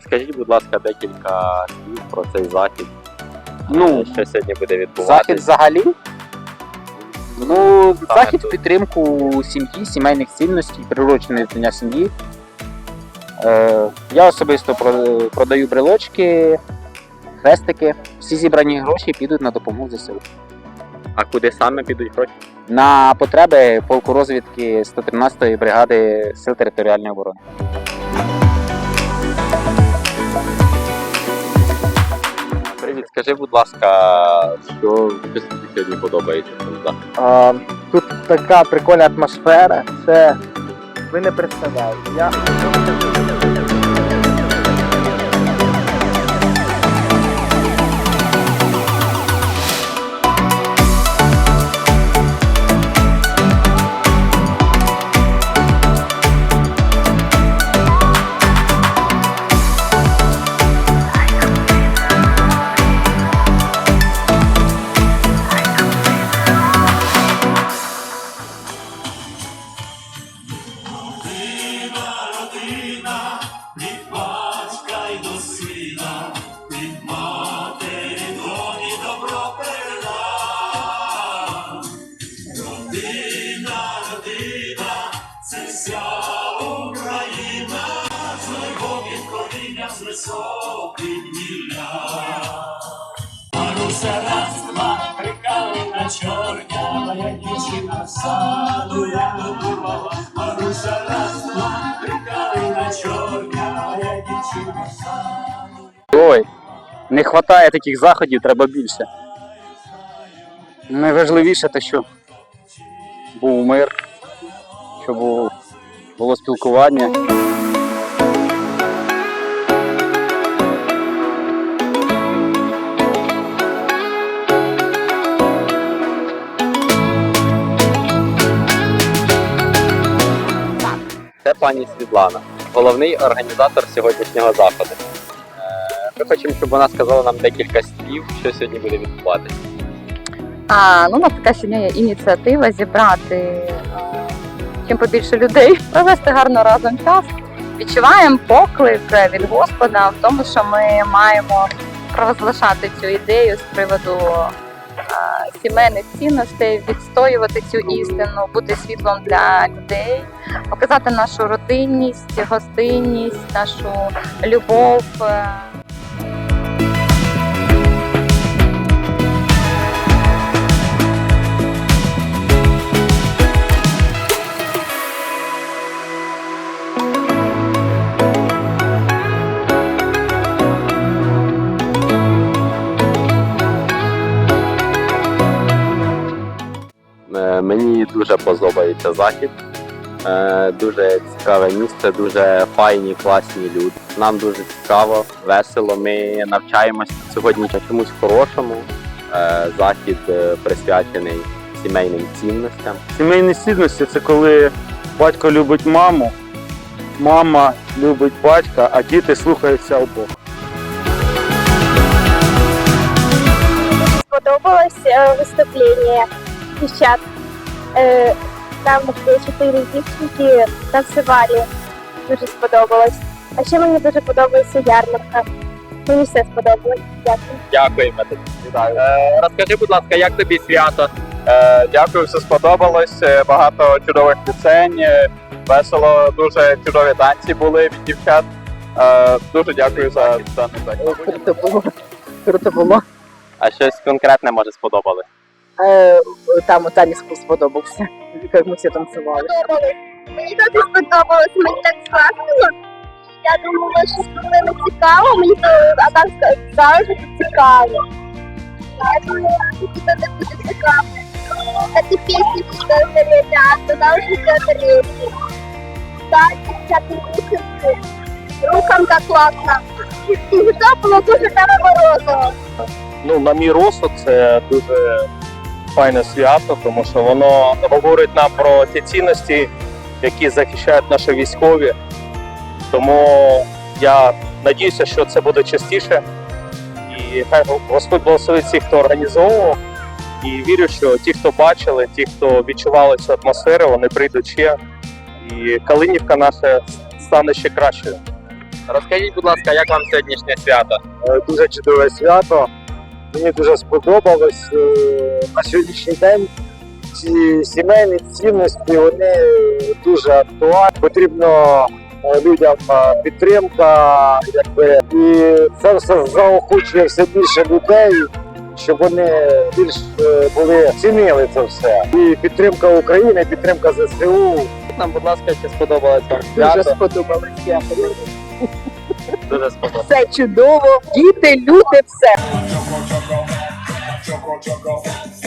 Скажіть, будь ласка, декілька слів про цей захід. Ну, Е, що сьогодні буде відбуватися. захід взагалі. Ну, Саме захід в підтримку сім'ї, сімейних цінностей, приурочений до Дня сім'ї. Е, я особисто продаю брелочки, хрестики. Всі зібрані гроші підуть на допомогу ЗСУ. А куди саме підуть гроші? На потреби полку розвідки 113-ї бригади Сил територіальної оборони. Привіт, скажи, будь ласка, що, тобі сьогодні подобається тут така прикольна атмосфера. Це ви не представляєте. Я Маруся раз, два, дівчина в саду я надумала. Маруся раз, два, прикалена чорнявая дівчина в саду. Ой, не вистачає таких заходів, треба більше. Найважливіше те, що був мир, було, було спілкування. Пані Світлана, головний організатор сьогоднішнього заходу. Е, Ми хочемо, щоб вона сказала нам декілька слів, що сьогодні буде відбуватися. А, ну, нас така сьогодні є ініціатива зібрати а, чим побільше людей, провести гарно разом час. Відчуваємо поклик від Господа в тому, що ми маємо провозглашати цю ідею з приводу сімейних цінностей, відстоювати цю істину, бути світлом для людей, показати нашу родинність, гостинність, нашу любов. Дуже подобається захід. Е, Дуже цікаве місце, дуже файні, класні люди. Нам дуже цікаво, весело. Ми навчаємося сьогодні чомусь хорошому. Е, Захід е, присвячений сімейним цінностям. Сімейні цінності це коли батько любить маму, мама любить батька, а діти слухаються обох. сподобалось виступлення дівчат. Е, Там де чотири дівчинки танцювали. Дуже сподобалось. А ще мені дуже подобається ярмарка. Мені все сподобалось. Дякую. Дякуємо тобі. Е, Розкажи, будь ласка, як тобі свято? Е, Дякую, все сподобалось. Е, Багато чудових пісень. е, Весело, дуже чудові танці були від дівчат. Е, Дуже дякую за даний захід. круто було. Круто було. А щось конкретне може сподобалось? Е, там танець сподобався, як ми всі танцювали. Сподобалось. Мені дуже сподобалось, мені так класно. Я думала, що буде не цікаво, мені то а так сказали, що це цікаво. Я думала, що це не буде цікаво. Такі пісні сказали, так, сказали, що це тарілки. Так, всякі. Руханка класна. І все було дуже так морозиво. Ну, на мій розсуд, це дуже файне свято, тому що воно говорить нам про ті цінності, які захищають наші військові. Тому я надіюся, що це буде частіше. І хай Господь благословить всіх, хто організовував. І вірю, що ті, хто бачили, ті, хто відчували цю атмосферу, вони прийдуть ще. І Калинівка наша стане ще кращою. Розкажіть, будь ласка, як вам сьогоднішнє свято? Е, Дуже чудове свято. Мені дуже сподобалось. Е, На сьогоднішній день ці сімейні цінності вони дуже актуальні. Потрібно е, людям е, підтримка, якби і це все заохочує все більше людей, щоб вони більш були цінили це все. І підтримка України, підтримка ЗСУ. Нам, будь ласка, чи сподобалось вам Дуже свято. Дуже сподобалось. Все чудово, діти, люди, все. your girlfriend.